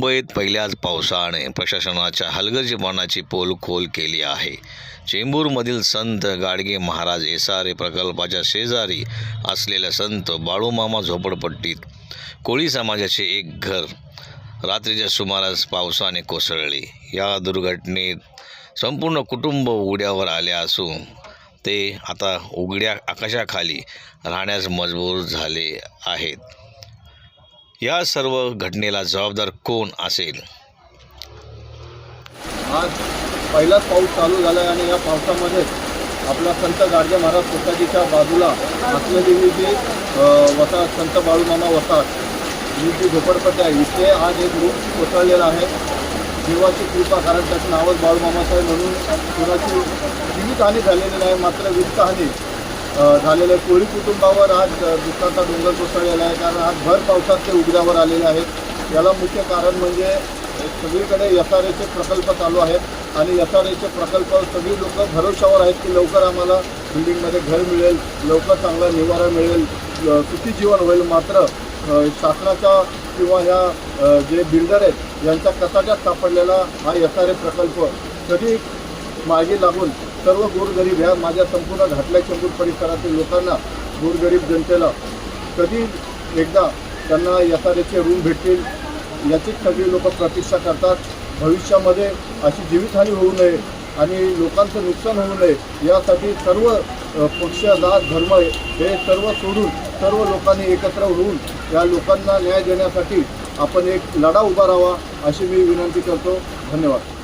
मुंबईत पहिल्याच पावसाने प्रशासनाच्या हलगर्जीपणाची पोलखोल केली आहे. चेंबूरमधील संत गाडगे महाराज एसारे प्रकल्पाच्या शेजारी असलेल्या संत बाळूमामा झोपडपट्टीत कोळी समाजाचे एक घर रात्रीच्या सुमारास पावसाने कोसळले. या दुर्घटनेत संपूर्ण कुटुंब उघड्यावर आले असून ते आता उघड्या आकाशाखाली राहण्यास मजबूर झाले आहेत. या सर्व घटनेला जबाबदार कोण असेल? आज पहिलाच पाऊस चालू झाला आहे आणि या पावसामध्ये आपला संत गाडगे महाराज सोसायटीच्या बाजूला असलेली जी वसाहत संत बाळूमामा वसाहत ही जी झोपडपट्टी आहे इथे आज एक रूप कोसळलेला आहे. देवाची कृपा कारण त्याचं नावच बाळूमामा साहेब म्हणून कुणाची जीवितहानी झालेली नाही मात्र वित्तहानी झालेलं आहे कोळी कुटुंबावर आज दुःखाचा डोंगर कोसळलेला आहे. कारण आज भर पावसात ते उघड्यावर आलेले आहेत. याला मुख्य कारण म्हणजे सगळीकडे एस आर एचे प्रकल्प चालू आहेत. आणि एस आर एचे प्रकल्प सगळी लोक भरोशावर आहेत की लवकर आम्हाला बिल्डिंगमध्ये घर मिळेल लवकर चांगला निवारा मिळेल सुखी जीवन होईल. मात्र शासनाच्या किंवा ह्या जे बिल्डर आहेत यांच्या कचाट्यात सापडलेला हा एस आर ए प्रकल्प कधी मागे लागून सर्व गोरगरीब ह्या माझ्या संपूर्ण घाटल्या चंबूर परिसरातील लोकांना गोरगरीब जनतेला कधी एकदा त्यांना एस रूम भेटतील याचीच सगळी लोक प्रतीक्षा करतात. भविष्यामध्ये अशी जीवितहानी होऊ नये आणि लोकांचं नुकसान होऊ नये यासाठी सर्व पक्ष जात धर्म हे सर्व सोडून सर्व लोकांनी एकत्र होऊन या लोकांना न्याय देण्यासाठी आपण एक लढा उभा राहावा अशी मी विनंती करतो. धन्यवाद.